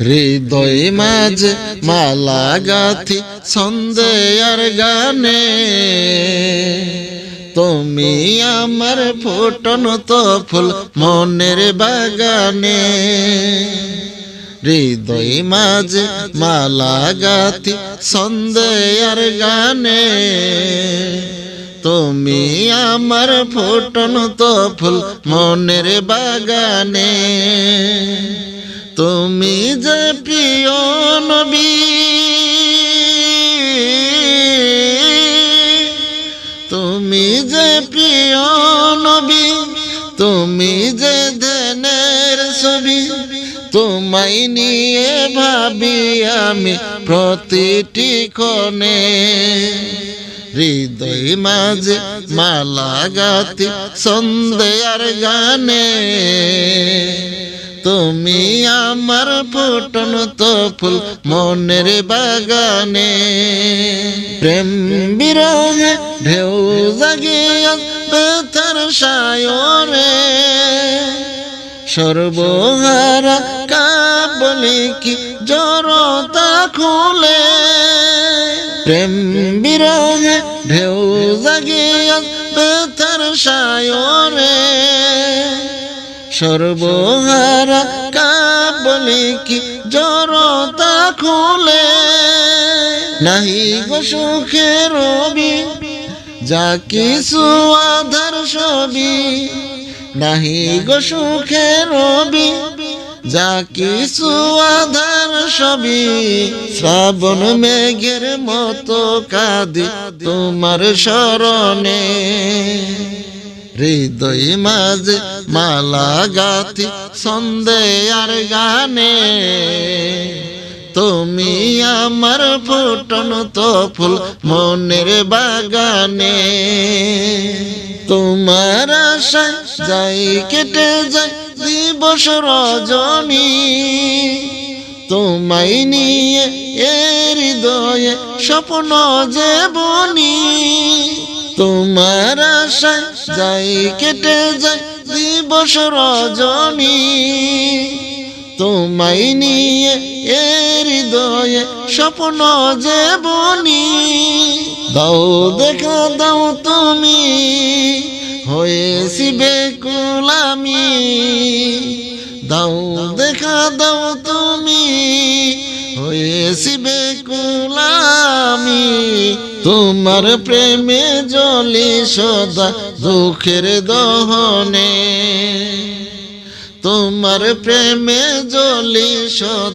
হৃদয় মাঝে মালা গাথি সন্দেয়ার গানে। তুমি আমার ফুটন তো ফুল মনের বাগানে। হৃদয় মাঝে মালা গাথি সন্দেয়ার গানে। তুমি আমার ফুটন তো ফুল মনের বাগানে। তুমি যে প্রিয় নবী, তুমি যে প্রিয় নবী, তুমি যে ধ্যানের ছবি, তোমায় নিয়ে ভাবি আমি প্রতিটি ক্ষণে। হৃদয় মাঝে মালা গাতি সন্দেয়ার গানে। তুমি আমার ফুটন তো ফুল মনের বাগানে। প্রেম বিরহে ঢেউ জাগিয়া বেথার সায়রে সর্বহারা কাবলি কি জড়তা খুলে। প্রেম বিরহে ঢেউ জাগিয়া বেথার সায়রে সর্বহারা কাবলি কি জড়তা খুলে? নাহি গো সুখে রবি, যা কিছু আধার ছবি। নাহি গো সুখে রবি, যা কিছু আধার ছবি। শ্রাবণ মেঘের মতো কাঁদি তোমার স্মরণে হৃদয় মাঝে মালা গাথি সন্দেয়ার গানে। তুমি আমার ফুটন তো ফুল মনের বাগানে। তোমার আশায় যাই কেটে যায় দিবস রজনী। তোমায় নিয়ে এ হৃদয়ে স্বপ্ন যে বনি। তোমার আশায় যাই কেটে যায় দিবস রজনী। তোমায় নিয়ে এ হৃদয়ে স্বপ্ন যে বনি। দাও দেখা, দাও তুমি, হয়েছি বেকুলামি। দাও দেখা, দাও তুমি, হয়েছি বেকুলামি। তোমার প্রেমে জলে সদা দুঃখের দহনে। তোমার প্রেমে জলে সদা